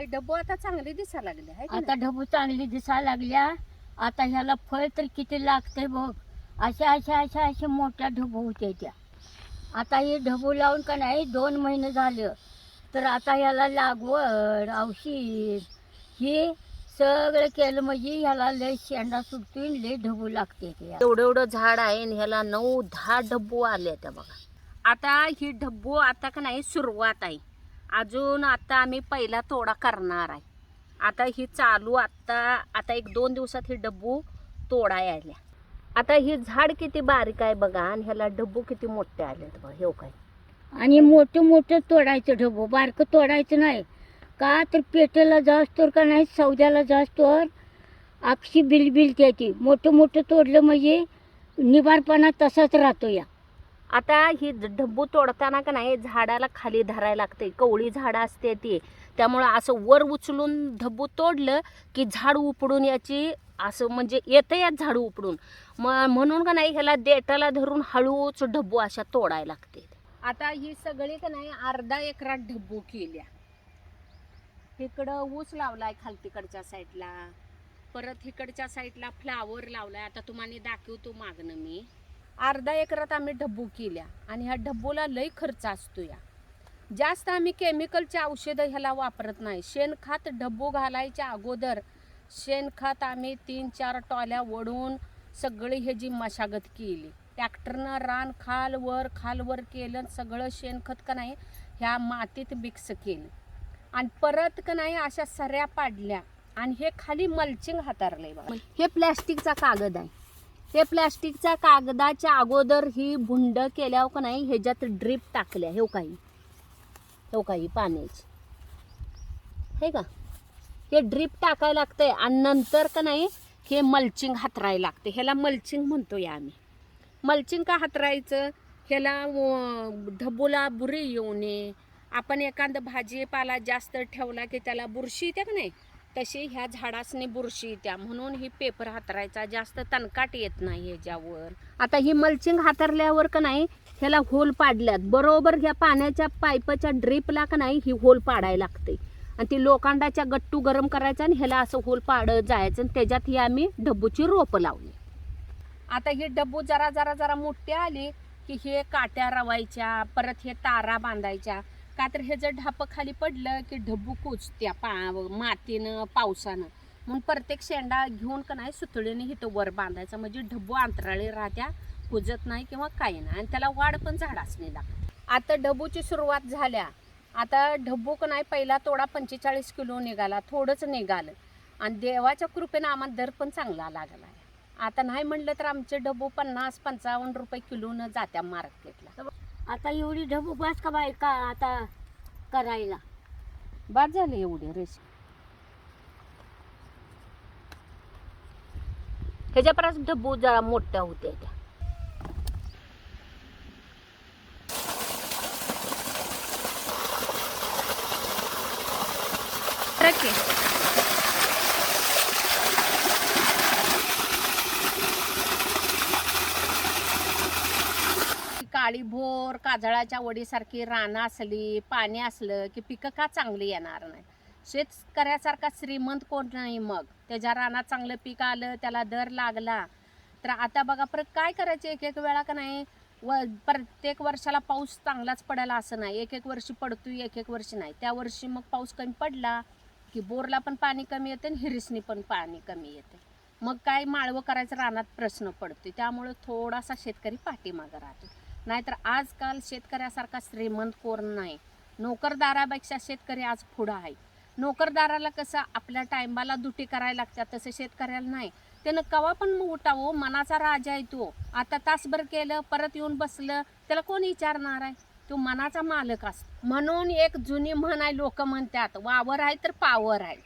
आई डब्बू आता चांगली दिसायला लागली आहे आता ढबू चांगली दिसायला लागल्या. आता ह्याला फळ तर किती लागते बघ. अशा अशा अशा अशा मोठ्या ढबू होत्या त्या. आता हे ढबू लावून का नाही दोन महिने झालं. तर आता ह्याला लागवड औषध हे सगळं केलं म्हणजे ह्याला लय शेंडा सुटतोय आणि लय ढबू लागते ते. एवढं एवढं झाड आहे आणि ह्याला नऊ दहा डब्बू आले त्या बघा. आता ही डब्बू आता का नाही सुरुवात आहे. अजून आता आम्ही पहिला तोडा करणार आहे. आता ही चालू आत्ता आता एक दोन दिवसात ही डब्बू तोडा यायला आता ही झाड किती बारीक आहे बघा आणि ह्याला डब्बू किती मोठे आले बघा हे काय आणि मोठं मोठं तोडायचं डब्बू बारकं तोडायचं नाही. का तर पेटेला जास्त का नाही सौद्याला जास्त अक्षी बिलबिल त्याची. मोठं मोठं तोडलं म्हणजे निबारपणा तसाच राहतो या. आता ही ढब्बू तोडताना का नाही झाडाला खाली धरायला लागते. कवळी झाडं असते ती. त्यामुळं असं वर उचलून ढब्बू तोडलं की झाड उपडून याची असं म्हणजे येतं यात झाड उपडून. मग म्हणून का नाही ह्याला देटाला धरून हळूच ढब्बू अशा तोडायला लागते. आता ही सगळी का नाही अर्धा एकरात ढब्बू केल्या. इकडं ऊस लावलाय खालतीकडच्या साईडला. परत इकडच्या साईडला फ्लावर लावलाय. आता तुम्हाला दाखवतो मागणं मी. अर्धा एकरात आम्ही डब्बू केल्या आणि ह्या डब्बूला लई खर्च असतो या. जास्त आम्ही केमिकलचे औषधं ह्याला वापरत नाही. शेणखत डब्बू घालायच्या अगोदर शेणखत आम्ही तीन चार टॉल्या वडून सगळी ह्याची मशागत केली. ट्रॅक्टरनं रान खाल वर खाल वर केलं सगळं शेणखत का नाही ह्या मातीत मिक्स केलं. आणि परत का नाही अशा सऱ्या पाडल्या आणि हे खाली मल्चिंग हातारलंय बघा. हे प्लॅस्टिकचा कागद आहे. हे प्लॅस्टिकच्या कागदाच्या अगोदर ही भुंड केल्यावर का नाही ह्याच्यात ड्रीप टाकल्या हे हो काही. हे हो काही पाण्याची. हे का? हे ड्रीप टाकायला लागते आणि नंतर का नाही हे मल्चिंग हातरायला लागते ह्याला मल्चिंग म्हणतो या आम्ही. मल्चिंग का हातरायचं? ह्याला अं, बुरी येऊ नये. आपण एखादं भाजीपाला जास्त ठेवला की त्याला बुरशी येते का नाही? तशी ह्या झाडासनी बुरशी येत्या. म्हणून ही पेपर हातरायचा जास्त तणकाट येत नाही ह्याच्यावर. आता ही मल्चिंग हातरल्यावर का नाही ह्याला होल पाडल्यात. बरोबर ह्या पाण्याच्या पाईपच्या ड्रीपला का नाही ही होल पाडायला लागते. आणि ती लोखंडाच्या गट्टू गरम करायचा आणि ह्याला असं होल पाडत जायचं आणि त्याच्यात ही आम्ही डब्बूची रोपं लावली. आता ही डब्बू जरा जरा जरा मोठी आली की हे काट्या रवायच्या परत हे तारा बांधायच्या. का तर हे जर ढापं खाली पडलं की ढब्बू कुचत्या पा मातीनं पावसानं. म्हणून प्रत्येक शेंडा घेऊन का नाही सुतळीने इथं वर बांधायचा. म्हणजे ढब्बू अंतराळी राहत्या कुजत नाही किंवा काही नाही. आणि त्याला वाढ पण झाड नाही आता ढबूची सुरुवात झाल्या. आता ढब्बू का नाही पहिला तोडा पंचेचाळीस किलो निघाला. थोडंच निघालं. आणि देवाच्या कृपेनं आम्हाला दर पण चांगला लागला आहे. आता नाही म्हणलं तर आमचे डबू पन्नास पंचावन्न रुपये किलोनं जात्या मार्केटला. आता एवढी ढबू बास का बाई का आता करायला? बाद झाले एवढे रेस ह्याच्यापर्यंत ढबू जरा मोठ्या होत्या त्या. ट्रक आहे. काळी भोर काजळाच्या वडीसारखी रानं असली पाणी असलं की पिकं का चांगली येणार नाही? शेतकऱ्यासारखा श्रीमंत कोण नाही मग? त्याच्या रानात चांगलं पीक आलं त्याला दर लागला. तर आता बघा परत काय करायचं? एक एक वेळा का नाही? व प्रत्येक वर्षाला पाऊस चांगलाच पडायला असं नाही. एक एक वर्षी पडतो एक एक वर्षी नाही. त्या वर्षी मग पाऊस कमी पडला की बोरला पण पाणी कमी येते आणि हिरिसनी पण पाणी कमी येते. मग काय माळवं करायचं? रानात प्रश्न पडतो त्यामुळे थोडासा शेतकरी पाठीमागं राहतो. नाहीतर आजकाल शेतकऱ्यासारखा श्रीमंत कोण नाही. नोकरदारापेक्षा शेतकरी आज पुढं आहे. नोकरदाराला कसं आपल्या टायमाला दुटी करायला लागतात तसं शेतकऱ्याला नाही. त्यानं कवा पण मग उठावं मनाचा राजा आहे तो. आता तासभर केलं परत येऊन बसलं त्याला कोण विचारणार आहे? तो मनाचा मालक असतो. म्हणून एक जुनी म्हण आहे लोक म्हणतात वावर आहे तर पावर आहे.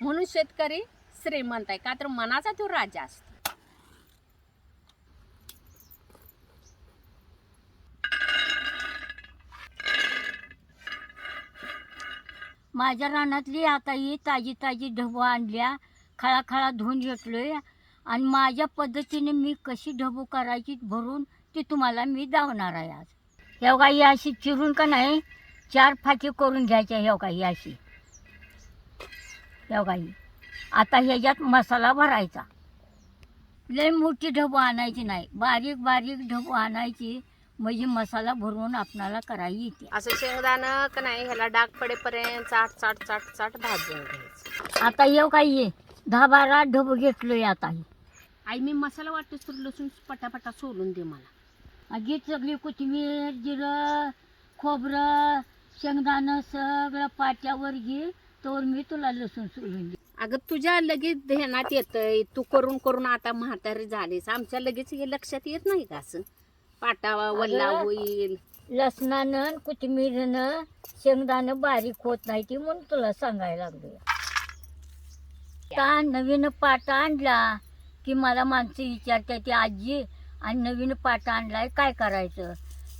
म्हणून शेतकरी श्रीमंत आहे का तर मनाचा तो राजा असतो. माझ्या रानातली आता ही ताजी ताजी ढबू आणल्या खळाखळा धुवून घेतलोय. आणि माझ्या पद्धतीने मी कशी ढबू करायची भरून ती तुम्हाला मी दावणार आहे आज. हे बघा ही अशी चिरून का नाही चार फाटी करून घ्यायच्या हे बघा ही अशी. तेव्हा ही आता ह्याच्यात मसाला भरायचा. लय मोठी ढबू आणायची नाही बारीक बारीक ढबू आणायची. म्हणजे मसाला भरून आपणाला करायला येते. असं शेंगदाणं का नाही ह्याला डाग पडेपर्यंत चाट चाट चाट चाट भाजून घ्यायचं. आता येऊ काय ये? दहा बारा ढबू घेतलोय आता ही. आई मी मसाला वाटतोच तर लसूण पटापटा सोलून दे मला. आगी सगळी कोथिंबीर जिरं खोबरं शेंगदाणं सगळं पाट्यावर घे तर मी तुला लसूण सोलून दे अगं तुझ्या लगेच ध्यानात येतंय. तू करून करून आता म्हातारी झालीस. आमच्या लगेच हे लक्षात येत नाही का असं? पाटावा वल्ला अगं. होईल. लसणानं आणि कोथिंबीरनं शेंगदाणं बारीक होत नाही ती म्हणून तुला सांगायला लागलो आता नवीन पाटा आणला की मला माणसं विचारतात ती आजी आणि नवीन पाटा आणलाय काय करायचं?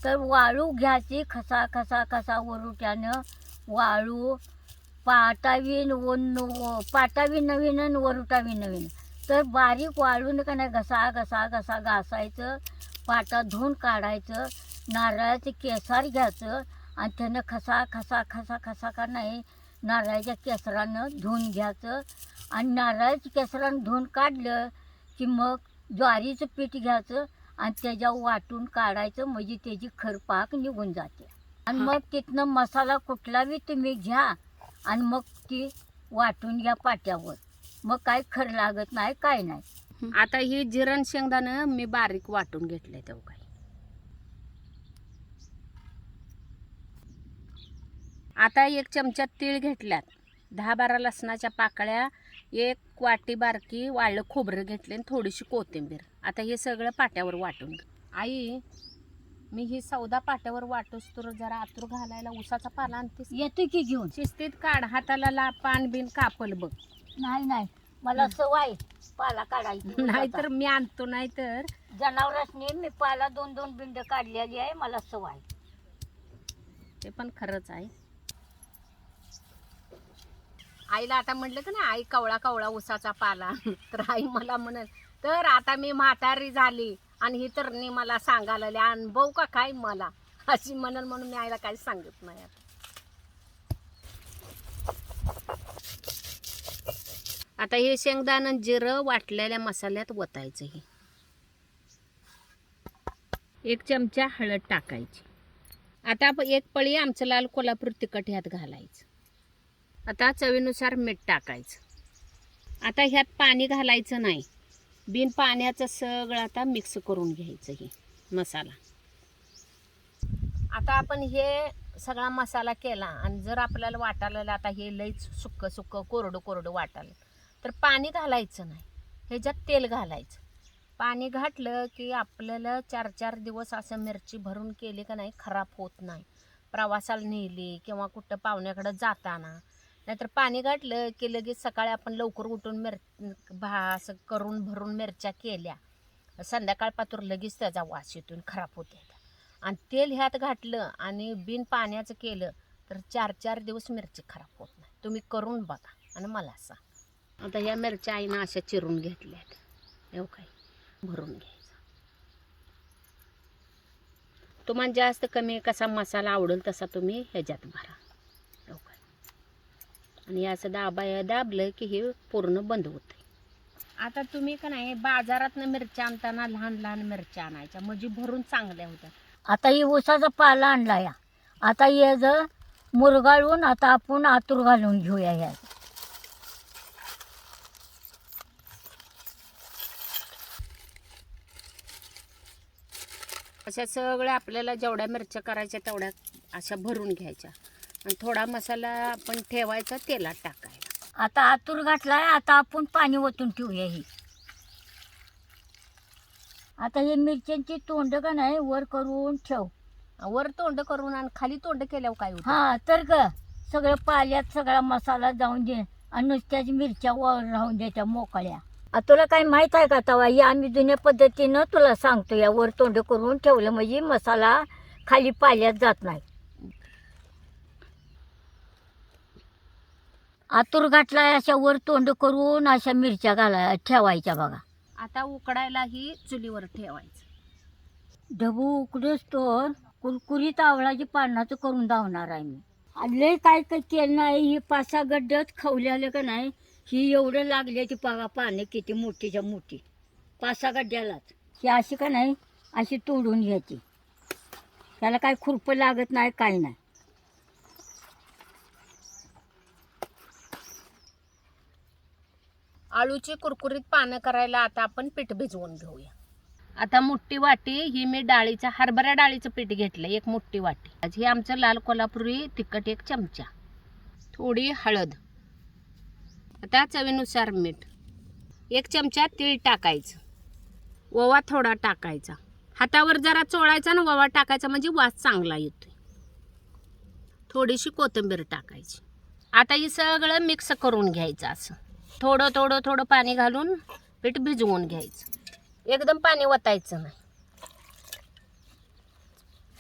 तर वाळू घ्यायची खसा खसा खसा वरुट्यानं वाळू पाटावीन वन पाटावी नवीन आणि वरुटावी नवीन. तर बारीक वाळून का नाही घसा घसा घसा घासायचं पाटा धुवून काढायचं नारळाचे केसर घ्यायचं आणि त्यानं खसा खसा खसा खसा का नाही नारळाच्या केसरानं धुवून घ्यायचं. आणि नारळाच्या केसरानं धुवून काढलं की मग ज्वारीचं पीठ घ्यायचं आणि त्याच्यावर वाटून काढायचं म्हणजे त्याची खरपाक निघून जाते. आणि. मग तिथनं मसाला कुठलाही तुम्ही घ्या आणि मग ती वाटून घ्या पाट्यावर. मग काय खर लागत नाही काय नाही. आता ही जिरण शेंगदाणं मी बारीक वाटून घेतलंय तेव्हा काही. आता एक चमचा तीळ घेतल्यात. दहा बारा लसणाच्या पाकळ्या एक वाटी बारकी वाळलं खोबरं घेतले आणि थोडीशी कोथिंबीर. आता हे सगळं पाट्यावर वाटून. आई मी ही सौदा पाट्यावर वाटूस तर जरा आतूर घालायला उसाचा पाला आणतेस? येतो की घेऊन? शिस्तीत काढ हाताला ला पान बिन कापल बघ. नाही नाही. मला सवय पाला काढायची नाहीतर मी आणतो नाहीतर जनावरांनी मी पाला दोन दोन बिंड काढलेली आहे मला सवय ते पण खरंच आहे. आईला आता म्हटलं का ना आई कवळा कवळा उसाचा पाला. तर आई मला म्हणत तर आता मी म्हातारी झाली आणि ही तर मला सांगायला अनुभव का काय मला? अशी म्हणून म्हणून मी आईला काही सांगत नाही आता. आता हे शेंगदाणं जिरं वाटलेल्या मसाल्यात ओतायचं हे. एक चमचा हळद टाकायची. आता एक पळी आमचं लाल कोल्हापूर तिखट ह्यात घालायचं. आता चवीनुसार मीठ टाकायचं. आता ह्यात पाणी घालायचं नाही. बिन पाण्याचं सगळं आता मिक्स करून घ्यायचं हे मसाला. आता आपण हे सगळा मसाला केला आणि जर आपल्याला वाटायला आता हे लईच सुक्क सुक्क कोरडं कोरडं वाटायला तर पाणी घालायचं नाही. ह्याच्यात तेल घालायचं. पाणी घातलं की आपल्याला चार चार दिवस असं मिरची भरून केली का नाही खराब होत नाही. प्रवासाला नेली किंवा कुठं पाहुण्याकडं जाताना. नाहीतर पाणी घातलं की लगेच सकाळी आपण लवकर उठून मिर भा असं करून भरून मिरच्या केल्या. संध्याकाळ पातूर लगेच त्याचा वास येतून खराब होते आणि तेल ह्यात घातलं आणि बिन पाण्याचं केलं तर चार चार दिवस मिरची खराब होत नाही. तुम्ही करून बघा आणि मला सांग. आता ह्या मिरच्या आईनं अशा चिरून घेतल्यात. एवढं काय? भरून घ्यायचा. तुम्हाला जास्त कमी कसा मसाला आवडेल तसा तुम्ही ह्याच्यात भरा. एवढं काय? आणि हे असं दाबा दाबलं की हे पूर्ण बंद होते आता तुम्ही का नाही बाजारातनं मिरच्या आणताना लहान लहान मिरच्या आणायच्या. म्हणजे भरून चांगल्या होत्या. आता ही ऊसाचा पाला आणला या. आता हे जर मुरगाळून आता आपण आतूर घालून घेऊया ह्यात अशा सगळ्या आपल्याला जेवढ्या मिरच्या करायच्या तेवढ्या अशा भरून घ्यायच्या. आणि थोडा मसाला आपण ठेवायचा तेलात टाकायला. आता आतूर घातलाय आता आपण पाणी ओतून ठेवूया ही. आता हे मिरच्यांची तोंड का नाही वर करून ठेव. वर तोंड करून आणि खाली तोंड केल्यावर काय हा तर ग सगळं पाल्यात सगळा मसाला जाऊन दे आणि नुसत्याच मिरच्या वर राहून दे त्या मोकळ्या. आ, तुला काय माहीत आहे का तवा? ही आम्ही जुन्या पद्धतीनं तुला सांगतो या वर तोंड करून ठेवलं म्हणजे मसाला खाली पाल्यात जात नाही. आतूर घातलाय अशा वर तोंड करून अशा मिरच्या घाला ठेवायच्या बघा. आता उकडायलाही चुलीवर ठेवायचं. ढबू उकडूस तर कुरकुरीत आवळाची पानाचं करून धावणार आहे मी. आणि लय काय काय केलं नाही हे पाच सहा गड्डत खवल्यालं का नाही ही एवढं लागली ती पागा पानं किती मोठीच्या मोठी. पाच सहा गड्ड्यालाच ही अशी का नाही अशी तोडून घ्यायची. त्याला काय खुरपं लागत नाही काय नाही. आळूची कुरकुरीत पानं करायला आता आपण पीठ भिजवून घेऊया. आता मोठी वाटी ही मी डाळीच्या हरभरा डाळीचं पीठ घेतलं एक मोठी वाटी. आज हे आमचं लाल कोल्हापुरी तिखट एक चमचा. थोडी हळद. आता चवीनुसार मीठ. एक चमचा तीळ टाकायचं. ओवा थोडा टाकायचा. हातावर जरा चोळायचा ना ओवा टाकायचा म्हणजे वास चांगला येतो थोडीशी कोथिंबीर टाकायची. आता हे सगळं मिक्स करून घ्यायचं असं. थोडं थोडं थोडं पाणी घालून पीठ भिजवून घ्यायचं. एकदम पाणी वतायचं नाही.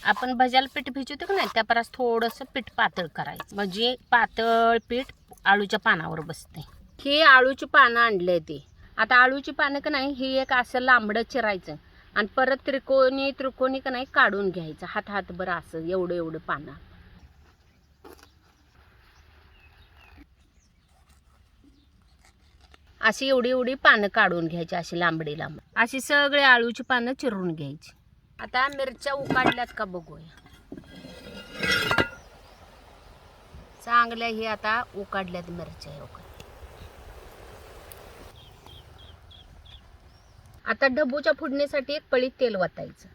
आपण भज्याला पीठ भिजवतो का नाही त्यापरास थोडंसं पीठ पातळ करायचं. म्हणजे पातळ पीठ आळूच्या पानावर बसते. ही आळूची पानं आणले ते. आता आळूची पानं का नाही ही एक असं लांबडं चिरायचं. आणि परत त्रिकोणी त्रिकोणी का नाही काढून घ्यायचं. हात हातभर असं एवढं एवढं पानं. अशी एवढी एवढी पानं काढून घ्यायची अशी लांबडी लांब अशी सगळी आळूची पानं चिरून घ्यायची. आता मिरच्या उकाडल्यात का बघूया. चांगल्या ही आता उकाडल्यात मिरच्या हे आता डब्बूच्या फोडणीसाठी एक पळीत तेल वाटायचं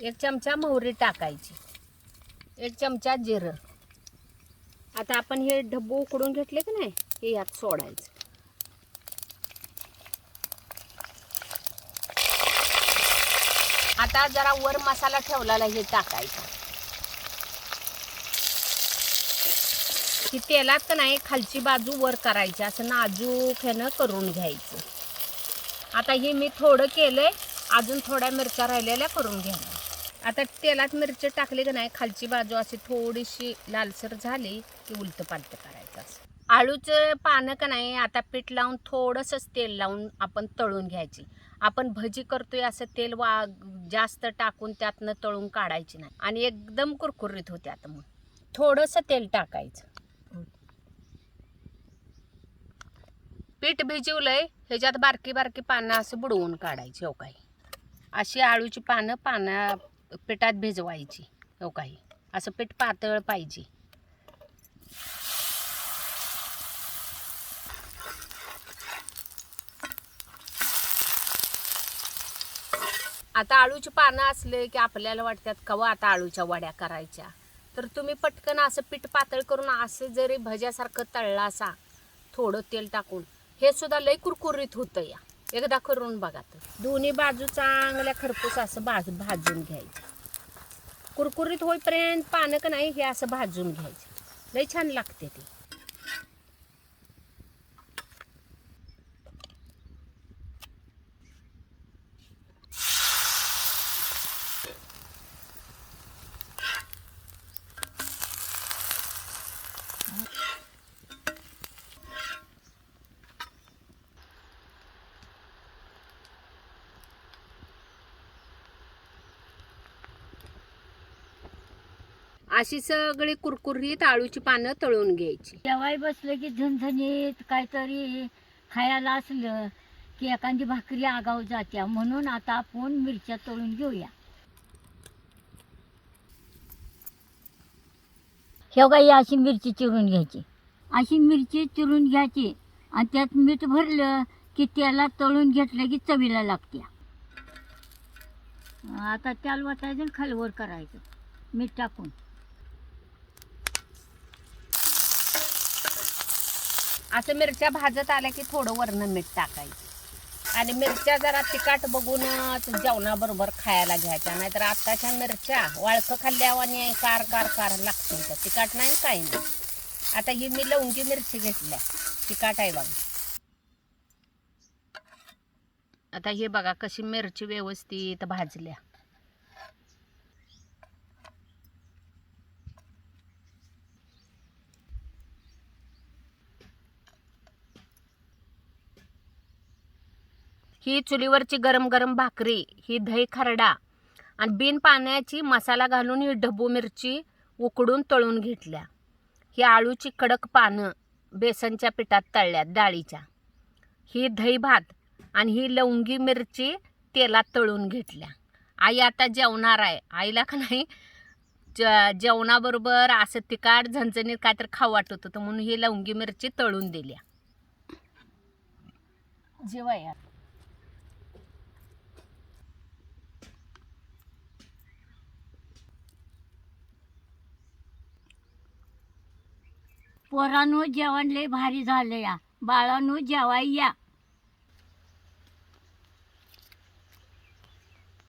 एक चमचा मोहरी टाकायची. एक चमचा जिरं. आता आपण हे डब्बू उकडून घेतले की नाही हे यात सोडायचं. आता जरा वर मसाला ठेवलेला हे टाकायचा. की तेलात का नाही खालची बाजू वर करायची. असं नाजूक ह्यानं करून घ्यायचं. आता हे मी थोडं केलंय. अजून थोड्या मिरच्या राहिलेल्या करून घेणार. आता तेलात मिरची टाकली की नाही खालची बाजू अशी थोडीशी लालसर झाली की उलट पालट करायचं असं. आळूचं पानं का नाही आता पीठ लावून थोडंसंच तेल लावून आपण तळून घ्यायची. आपण भजी करतोय असं तेल वा जास्त टाकून त्यातनं तळून काढायची नाही. आणि एकदम कुरकुरीत होते आता मग थोडंसं तेल टाकायचं. पीठ भिजवलंय ह्याच्यात बारकी बारकी पानं असं बुडवून काढायची हो काही. अशी आळूची पानं पाना पिठात भिजवायची हो काही. असं पीठ पातळ पाहिजे. आता आळूची पानं असले की आपल्याला वाटतात कवा आता आळूच्या वड्या करायच्या. तर तुम्ही पटकन असं पीठ पातळ करून असं जरी भज्यासारखं तळला असा थोडं तेल टाकून हे सुद्धा लय कुरकुरीत होतं या. एकदा करून बघा तर. दोन्ही बाजू चांगल्या खरपूस असं भाज भाजून घ्यायचं. कुरकुरीत होईपर्यंत पानं का नाही हे असं भाजून घ्यायचं. लय छान लागते ते. अशी सगळी कुरकुरीत आळूची पानं तळून घ्यायची. जेवाय बसलं की झणझणीत काहीतरी खायला असलं की एखादी भाकरी आगाव जात्या. म्हणून आता आपण मिरच्या तळून घेऊया. हे गाई अशी मिरची चिरून घ्यायची. अशी मिरची चिरून घ्यायची आणि त्यात मीठ भरलं की त्याला तळून घेतलं की चवीला लागते आता त्याला वाटायचं आणि खालवर करायचं. मीठ टाकून. असं मिरच्या भाजत आल्या की थोडं वरनं मीठ टाकायचं. आणि मिरच्या जरा तिखट बघूनच जेवणाबरोबर खायला घ्यायच्या नाहीतर आत्ताच्या मिरच्या वाळखं खाल्ल्यावानी कार कार कार लागते त्या. तिखट नाही काही नाही. आता ही मी लवंगी मिरची घेतल्या. तिखट आहे बघा. आता हे बघा कशी मिरची व्यवस्थित भाजल्या. ही चुलीवरची गरम गरम भाकरी ही दही खरडा आणि बिन पाण्याची मसाला घालून ही ढबू मिरची उकडून तळून घेतल्या. ही आळूची कडक पानं बेसनच्या पिठात तळल्यात डाळीच्या. ही दही भात आणि ही लवंगी मिरची तेलात तळून घेतल्या. आई आता जेवणार आहे. आईला का नाही? ज- जेवणाबरोबर असं तिखट झणझणीत काय तर खाऊ वाटत होतं म्हणून ही लवंगी मिरची तळून दिल्या. जेवा पोरांनो जेवण लय भारी झालं या. बाळांनो जेवाय या.